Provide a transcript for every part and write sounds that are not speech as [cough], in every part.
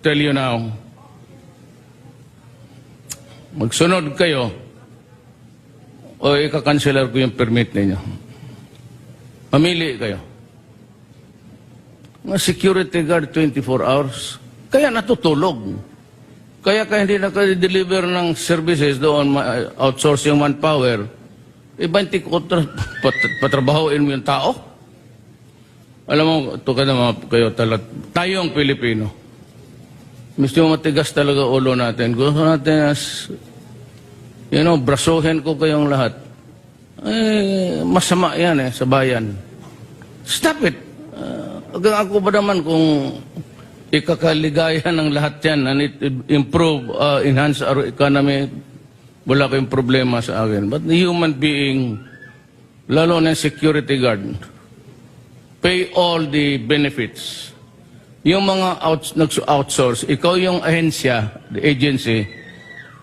tell you now, magsunod kayo o ikakanselar ko yung permit ninyo. Mamili kayo. Mga security guard 24 hours. Kaya natutulog. Kaya kaya hindi nakadeliver ng services doon, ma- outsourcing manpower, iba hindi ko tra- [laughs] pat- patrabahoin mo yung tao. Alam mo, ito ka naman kayo talat. Tayong Pilipino. Mo matigas talaga ulo natin. Gusto natin as, you know, brasuhin ko kayong lahat. Eh, masama yan eh, sa bayan. Stop it. Uh, ako ba naman kung ikakaligaya ng lahat yan and it improve, uh, enhance our economy, wala kayong problema sa akin. But the human being, lalo na security guard, pay all the benefits. Yung mga outs, nag-outsource, ikaw yung ahensya, the agency,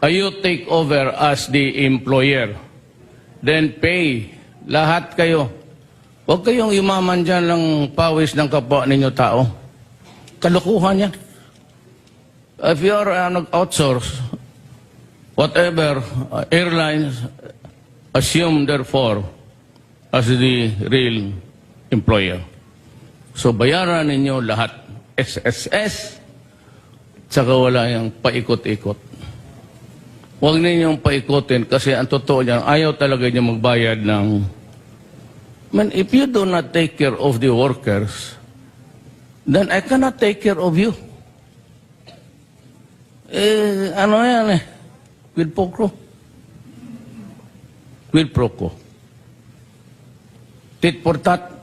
uh, you take over as the employer. Then pay. Lahat kayo. Huwag kayong yumaman dyan ng pawis ng kapwa ninyo tao. Kalukuhan yan. If you are uh, nag-outsource, whatever, uh, airlines assume therefore as the real employer. So bayaran ninyo lahat. SSS, tsaka wala yung paikot-ikot. Huwag ninyong paikutin kasi ang totoo niyan, ayaw talaga niya magbayad ng... Man, if you do not take care of the workers, then I cannot take care of you. Eh, ano yan eh? Quid pro quo. Quid pro quo. Tit for tat.